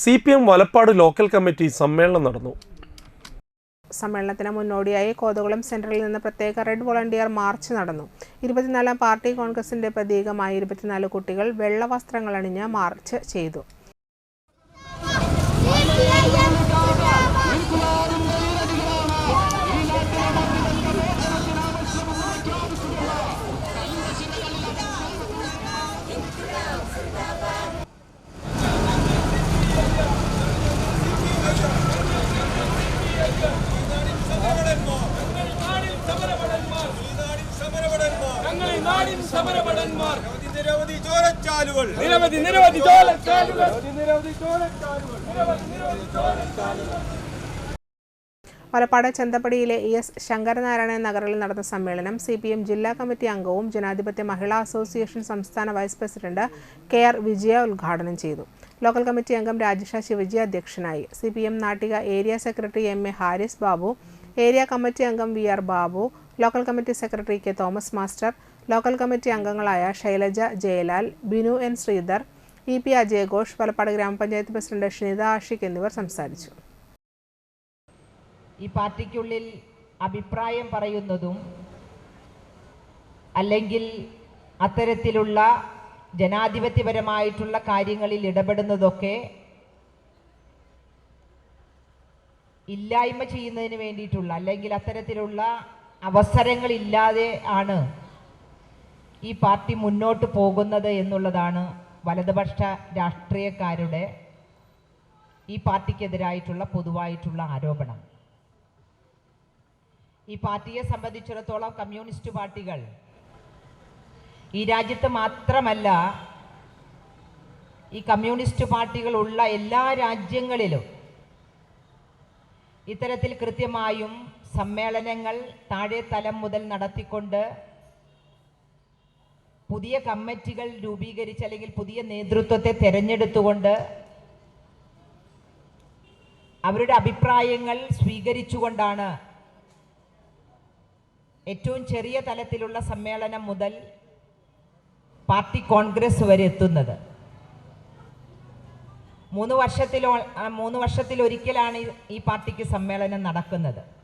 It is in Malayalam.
C P M Valappad local committee സമ്മേളനം നടന്നു. സമ്മേളനത്തിന് മുന്നോടിയായി കോതകുളം സെന്ററിൽ നിന്ന് പ്രത്യേക റെഡ് വോളണ്ടിയർ മാർച്ച് നടന്നു. ഇരുപത്തിനാലാം പാർട്ടി കോൺഗ്രസിന്റെ പ്രതീകമായി ഇരുപത്തിനാല് കുട്ടികൾ വെള്ള വസ്ത്രങ്ങൾ അണിഞ്ഞ് മാർച്ച് ചെയ്തു. നിരവധി ചോരച്ചാലുകൾ. നിരവധി നിരവധി ചോലച്ചാലുകൾ വലപ്പാട് ചന്തപ്പടിയിലെ ഇ എസ് ശങ്കരനാരായണൻ നഗറിൽ നടന്ന സമ്മേളനം സി പി എം ജില്ലാ കമ്മിറ്റി അംഗവും ജനാധിപത്യ മഹിളാ അസോസിയേഷൻ സംസ്ഥാന vice president K R Vijaya ഉദ്ഘാടനം ചെയ്തു. ലോക്കൽ കമ്മിറ്റി അംഗം രാജേഷ ശിവജി അധ്യക്ഷനായി. C P M Nattika area secretary M A Haris Babu area committee അംഗം V R Babu local committee secretary K Thomas master local committee അംഗങ്ങളായ Shailaja Jayalal Binu N Sreedhar E P അജയഘോഷ് Palappad ഗ്രാമപഞ്ചായത്ത് പ്രസിഡന്റ് ഷിനിത ആഷിഖ് എന്നിവർ സംസാരിച്ചു. ഈ പാർട്ടിക്കുള്ളിൽ അഭിപ്രായം പറയുന്നതും അല്ലെങ്കിൽ അത്തരത്തിലുള്ള ജനാധിപത്യപരമായിട്ടുള്ള കാര്യങ്ങളിൽ ഇടപെടുന്നതൊക്കെ ഇല്ലായ്മ ചെയ്യുന്നതിന് വേണ്ടിയിട്ടുള്ള അല്ലെങ്കിൽ അത്തരത്തിലുള്ള അവസരങ്ങളില്ലാതെ ആണ് ഈ പാർട്ടി മുന്നോട്ട് പോകുന്നത് എന്നുള്ളതാണ് വലതുപക്ഷ രാഷ്ട്രീയക്കാരുടെ ഈ പാർട്ടിക്കെതിരായിട്ടുള്ള പൊതുവായിട്ടുള്ള ആരോപണം. ഈ പാർട്ടിയെ സംബന്ധിച്ചിടത്തോളം കമ്മ്യൂണിസ്റ്റ് പാർട്ടികൾ ഈ രാജ്യത്ത് മാത്രമല്ല ഈ കമ്മ്യൂണിസ്റ്റ് പാർട്ടികൾ ഉള്ള എല്ലാ രാജ്യങ്ങളിലും ഇത്തരത്തിൽ കൃത്യമായും സമ്മേളനങ്ങൾ താഴെ തലം മുതൽ നടത്തിക്കൊണ്ട് പുതിയ കമ്മിറ്റികൾ രൂപീകരിച്ച് അല്ലെങ്കിൽ പുതിയ നേതൃത്വത്തെ തെരഞ്ഞെടുത്തുകൊണ്ട് അവരുടെ അഭിപ്രായങ്ങൾ സ്വീകരിച്ചുകൊണ്ടാണ് ഏറ്റവും ചെറിയ തലത്തിലുള്ള സമ്മേളനം മുതൽ പാർട്ടി കോൺഗ്രസ് വരെ എത്തുന്നത്. മൂന്ന് വർഷത്തിലോ മൂന്ന് വർഷത്തിലൊരിക്കലാണ് ഈ- പാർട്ടിക്ക് സമ്മേളനം നടക്കുന്നത്.